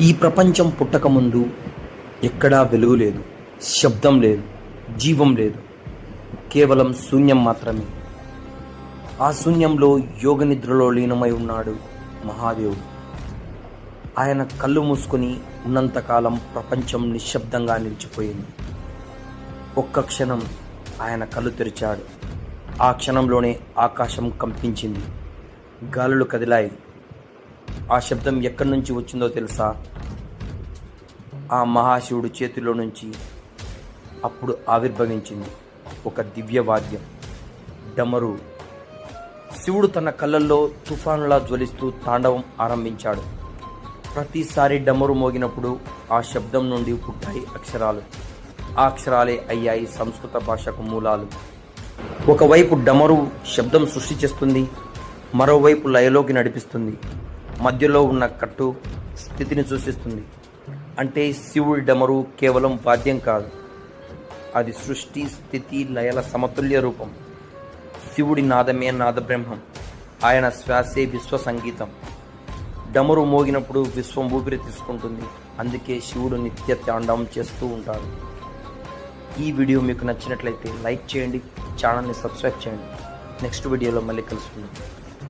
ఈ ప్రపంచం పుట్టకముందు ఎక్కడా వెలుగు లేదు శబ్దం లేదు జీవం లేదు. కేవలం శూన్యం మాత్రమే. ఆ శూన్యంలో యోగ నిద్రలో లీనమై ఉన్నాడు మహాదేవుడు. ఆయన కళ్ళు మూసుకొని ఉన్నంతకాలం ప్రపంచం నిశ్శబ్దంగా నిలిచిపోయింది. ఒక్క క్షణం ఆయన కళ్ళు తెరిచాడు. ఆ క్షణంలోనే ఆకాశం కంపించింది. గాలులు కదిలాయి. ఆ శబ్దం ఎక్కడి నుంచి వచ్చిందో తెలుసా? ఆ మహాశివుడు చేతిలో నుంచి అప్పుడు ఆవిర్భవించింది ఒక దివ్య వాద్యం డమరు. శివుడు తన కళ్ళల్లో తుఫానులా జ్వలిస్తూ తాండవం ఆరంభించాడు. ప్రతిసారి డమరు మోగినప్పుడు ఆ శబ్దం నుండి పుట్టాయి అక్షరాలు. ఆ అక్షరాలే అయ్యాయి సంస్కృత భాషకు మూలాలు. ఒకవైపు డమరు శబ్దం సృష్టి చేస్తుంది మరోవైపు లయలోకి నడిపిస్తుంది. మధ్యలో ఉన్న కట్టు స్థితిని సూచిస్తుంది. అంటే శివుడి డమరు కేవలం వాద్యం కాదు. అది సృష్టి స్థితి లయల సమతుల్య రూపం. శివుడి నాదమే నాదబ్రహ్మం. ఆయన శ్వాసే విశ్వ సంగీతం డమరు మోగినప్పుడు విశ్వం ఊపిరి తీసుకుంటుంది. అందుకే శివుడు నిత్య తాండవం చేస్తూ ఉంటాడు. ఈ వీడియో మీకు నచ్చినట్లయితే లైక్ చేయండి ఛానల్ని సబ్స్క్రైబ్ చేయండి. నెక్స్ట్ వీడియోలో మళ్ళీ కలుసుకుందాం.